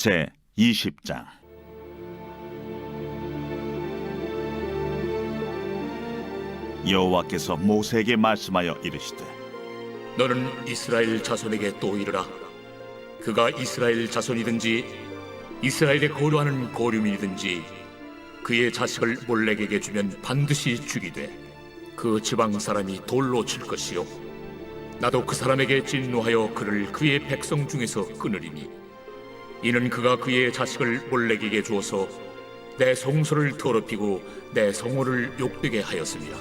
제 20장. 여호와께서 모세에게 말씀하여 이르시되 너는 이스라엘 자손에게 또 이르라. 그가 이스라엘 자손이든지 이스라엘에 거류하는 거류민이든지 그의 자식을 몰렉에게 주면 반드시 죽이되 그 지방 사람이 돌로 칠 것이요. 나도 그 사람에게 진노하여 그를 그의 백성 중에서 끊으리니 이는 그가 그의 자식을 몰렉에게 주어서 내 성소를 더럽히고 내 성호를 욕되게 하였습니다.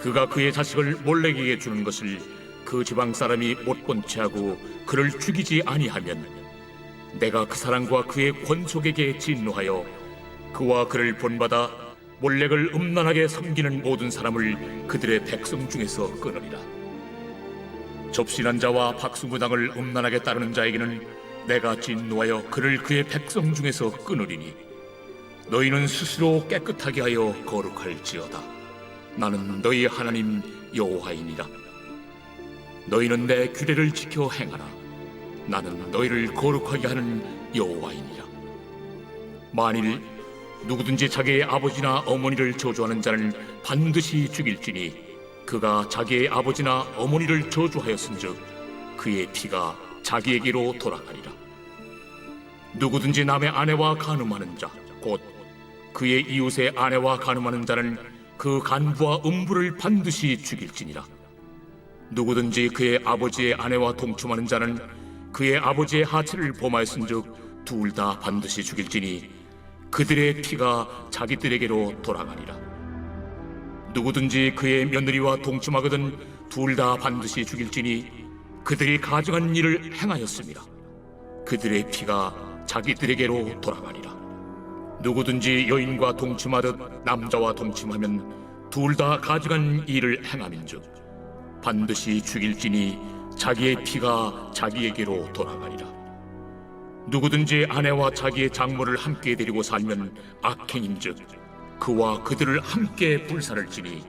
그가 그의 자식을 몰렉에게 주는 것을 그 지방 사람이 못 본 채 하고 그를 죽이지 아니하면 내가 그 사람과 그의 권속에게 진노하여 그와 그를 본받아 몰렉을 음란하게 섬기는 모든 사람을 그들의 백성 중에서 끊으리라. 접신한 자와 박수무당을 음란하게 따르는 자에게는 내가 진노하여 그를 그의 백성 중에서 끊으리니 너희는 스스로 깨끗하게 하여 거룩할지어다. 나는 너희 하나님 여호와이니라. 너희는 내 규례를 지켜 행하라. 나는 너희를 거룩하게 하는 여호와이니라. 만일 누구든지 자기의 아버지나 어머니를 저주하는 자는 반드시 죽일지니 그가 자기의 아버지나 어머니를 저주하였은즉 그의 피가 자기에게로 돌아가리라. 누구든지 남의 아내와 간음하는 자, 곧 그의 이웃의 아내와 간음하는 자는 그 간부와 음부를 반드시 죽일지니라. 누구든지 그의 아버지의 아내와 동침하는 자는 그의 아버지의 하체를 범하였은즉 둘 다 반드시 죽일지니 그들의 피가 자기들에게로 돌아가리라. 누구든지 그의 며느리와 동침하거든 둘 다 반드시 죽일지니 그들이 가증한 일을 행하였습니다. 그들의 피가 자기들에게로 돌아가리라. 누구든지 여인과 동침하듯 남자와 동침하면 둘 다 가증한 일을 행함인즉 반드시 죽일지니 자기의 피가 자기에게로 돌아가리라. 누구든지 아내와 자기의 장모를 함께 데리고 살면 악행인즉 그와 그들을 함께 불살을지니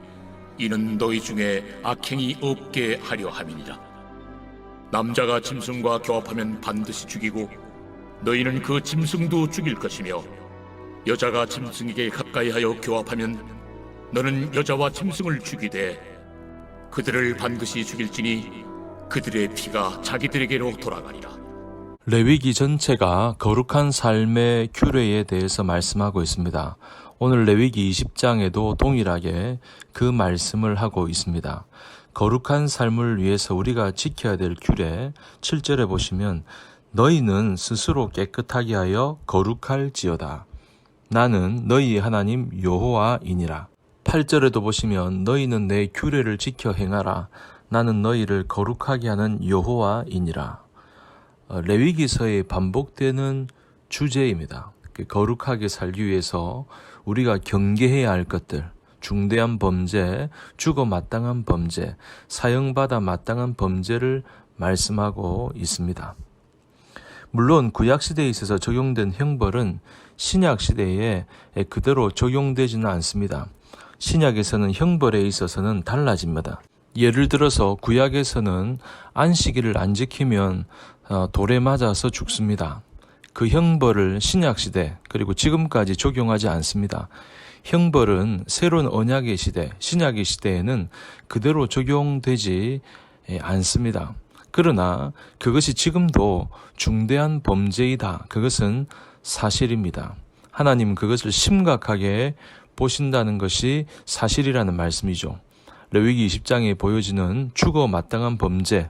이는 너희 중에 악행이 없게 하려 함이니라. 남자가 짐승과 교합하면 반드시 죽이고 너희는 그 짐승도 죽일 것이며 여자가 짐승에게 가까이하여 교합하면 너는 여자와 짐승을 죽이되 그들을 반드시 죽일지니 그들의 피가 자기들에게로 돌아가리라. 레위기 전체가 거룩한 삶의 규례에 대해서 말씀하고 있습니다. 오늘 레위기 20장에도 동일하게 그 말씀을 하고 있습니다. 거룩한 삶을 위해서 우리가 지켜야 될 규례 7절에 보시면 너희는 스스로 깨끗하게 하여 거룩할지어다. 나는 너희 하나님 여호와이니라. 8절에도 보시면 너희는 내 규례를 지켜 행하라. 나는 너희를 거룩하게 하는 여호와이니라. 어, 레위기서에 반복되는 주제입니다. 그 거룩하게 살기 위해서 우리가 경계해야 할 것들, 중대한 범죄, 죽어 마땅한 범죄, 사형받아 마땅한 범죄를 말씀하고 있습니다. 물론 구약 시대에 있어서 적용된 형벌은 신약 시대에 그대로 적용되지는 않습니다. 신약에서는 형벌에 있어서는 달라집니다. 예를 들어서 구약에서는 안식일을 안 지키면 어, 돌에 맞아서 죽습니다. 그 형벌을 신약 시대 그리고 지금까지 적용하지 않습니다. 형벌은 새로운 언약의 시대, 신약의 시대에는 그대로 적용되지 예, 않습니다. 그러나 그것이 지금도 중대한 범죄이다. 그것은 사실입니다. 하나님은 그것을 심각하게 보신다는 것이 사실이라는 말씀이죠. 레위기 20장에 보여지는 죽어 마땅한 범죄,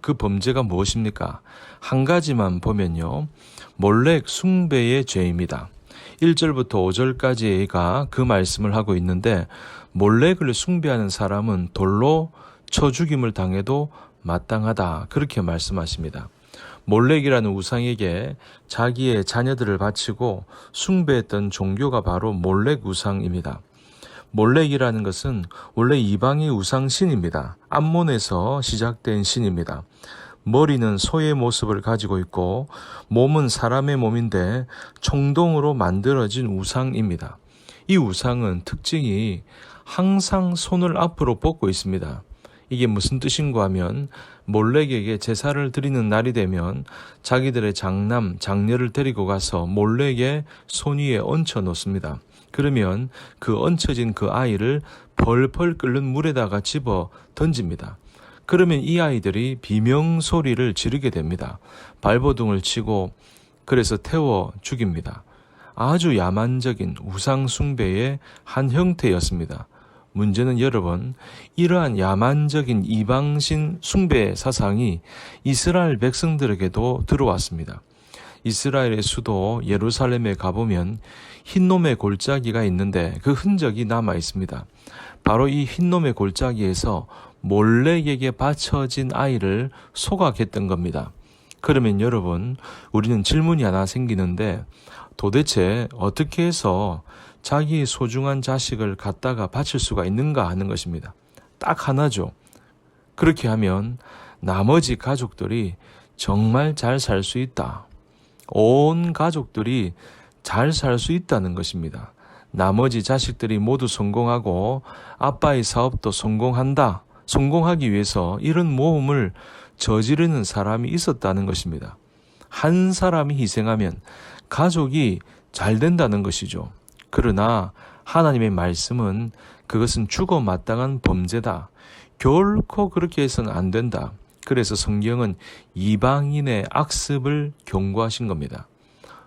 그 범죄가 무엇입니까? 한 가지만 보면요. 몰렉 숭배의 죄입니다. 1절부터 5절까지가 그 말씀을 하고 있는데 몰렉을 숭배하는 사람은 돌로 쳐 죽임을 당해도 마땅하다. 그렇게 말씀하십니다. 몰렉이라는 우상에게 자기의 자녀들을 바치고 숭배했던 종교가 바로 몰렉 우상입니다. 몰렉이라는 것은 원래 이방의 우상신입니다. 암몬에서 시작된 신입니다. 머리는 소의 모습을 가지고 있고 몸은 사람의 몸인데 총동으로 만들어진 우상입니다. 이 우상은 특징이 항상 손을 앞으로 뻗고 있습니다. 이게 무슨 뜻인가 하면 몰렉에게 제사를 드리는 날이 되면 자기들의 장남, 장녀를 데리고 가서 몰렉의 손 위에 얹혀 놓습니다. 그러면 그 얹혀진 그 아이를 펄펄 끓는 물에다가 집어 던집니다. 그러면 이 아이들이 비명 소리를 지르게 됩니다. 발버둥을 치고 그래서 태워 죽입니다. 아주 야만적인 우상숭배의 한 형태였습니다. 문제는 여러분, 이러한 야만적인 이방신 숭배 사상이 이스라엘 백성들에게도 들어왔습니다. 이스라엘의 수도 예루살렘에 가보면 흰 놈의 골짜기가 있는데 그 흔적이 남아 있습니다. 바로 이 흰놈의 골짜기에서 몰렉에게 바쳐진 아이를 소각했던 겁니다. 그러면 여러분, 우리는 질문이 하나 생기는데 도대체 어떻게 해서 자기의 소중한 자식을 갖다가 바칠 수가 있는가 하는 것입니다. 딱 하나죠. 그렇게 하면 나머지 가족들이 정말 잘 살 수 있다. 온 가족들이 잘 살 수 있다는 것입니다. 나머지 자식들이 모두 성공하고 아빠의 사업도 성공한다. 성공하기 위해서 이런 모험을 저지르는 사람이 있었다는 것입니다. 한 사람이 희생하면 가족이 잘 된다는 것이죠. 그러나 하나님의 말씀은 그것은 죽어 마땅한 범죄다. 결코 그렇게 해서는 안 된다. 그래서 성경은 이방인의 악습을 경고하신 겁니다.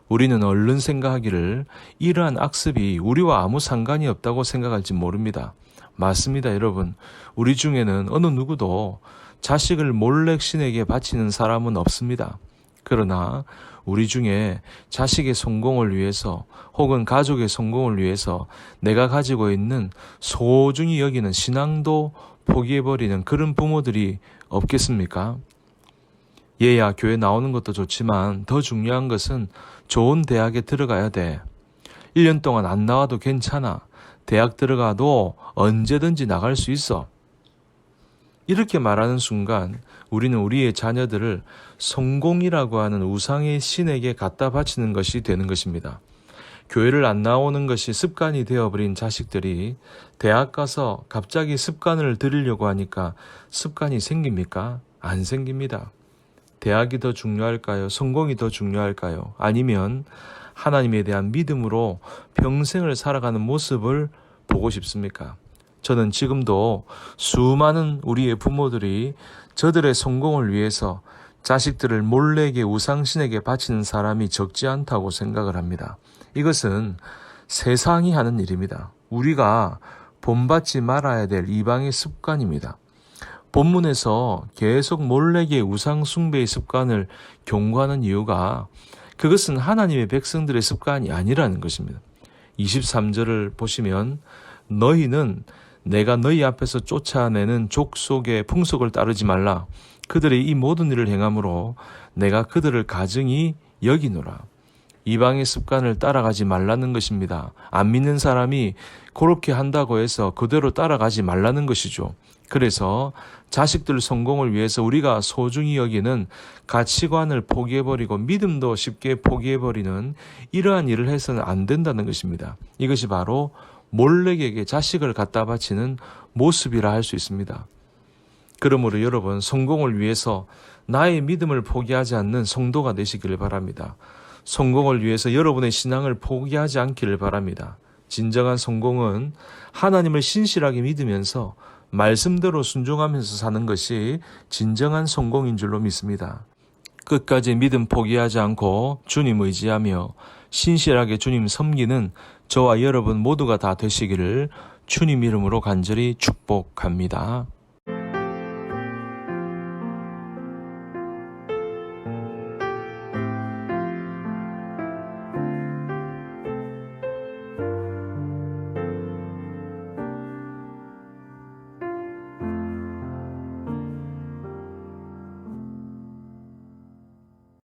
우리는 얼른 생각하기를 이러한 악습이 우리와 아무 상관이 없다고 생각할지 모릅니다. 맞습니다, 여러분. 우리 중에는 어느 누구도 자식을 몰렉 신에게 바치는 사람은 없습니다. 그러나 우리 중에 자식의 성공을 위해서 혹은 가족의 성공을 위해서 내가 가지고 있는 소중히 여기는 신앙도 포기해버리는 그런 부모들이 없겠습니까? 얘야, 교회 나오는 것도 좋지만 더 중요한 것은 좋은 대학에 들어가야 돼. 1년 동안 안 나와도 괜찮아. 대학 들어가도 언제든지 나갈 수 있어. 이렇게 말하는 순간 우리는 우리의 자녀들을 성공이라고 하는 우상의 신에게 갖다 바치는 것이 되는 것입니다. 교회를 안 나오는 것이 습관이 되어버린 자식들이 대학 가서 갑자기 습관을 들이려고 하니까 습관이 생깁니까? 안 생깁니다. 대학이 더 중요할까요? 성공이 더 중요할까요? 아니면 하나님에 대한 믿음으로 평생을 살아가는 모습을 보고 싶습니까? 저는 지금도 수많은 우리의 부모들이 저들의 성공을 위해서 자식들을 몰래에게 우상신에게 바치는 사람이 적지 않다고 생각을 합니다. 이것은 세상이 하는 일입니다. 우리가 본받지 말아야 될 이방의 습관입니다. 본문에서 계속 몰래에게 우상 숭배의 습관을 경고하는 이유가 그것은 하나님의 백성들의 습관이 아니라는 것입니다. 23절을 보시면 너희는 내가 너희 앞에서 쫓아내는 족속의 풍속을 따르지 말라. 그들의 이 모든 일을 행함으로 내가 그들을 가증히 여기노라. 이방의 습관을 따라가지 말라는 것입니다. 안 믿는 사람이 그렇게 한다고 해서 그대로 따라가지 말라는 것이죠. 그래서 자식들 성공을 위해서 우리가 소중히 여기는 가치관을 포기해버리고 믿음도 쉽게 포기해버리는 이러한 일을 해서는 안 된다는 것입니다. 이것이 바로 몰렉에게 자식을 갖다 바치는 모습이라 할 수 있습니다. 그러므로 여러분 성공을 위해서 나의 믿음을 포기하지 않는 성도가 되시기를 바랍니다. 성공을 위해서 여러분의 신앙을 포기하지 않기를 바랍니다. 진정한 성공은 하나님을 신실하게 믿으면서 말씀대로 순종하면서 사는 것이 진정한 성공인 줄로 믿습니다. 끝까지 믿음 포기하지 않고 주님 의지하며 신실하게 주님 섬기는 저와 여러분 모두가 다 되시기를 주님 이름으로 간절히 축복합니다.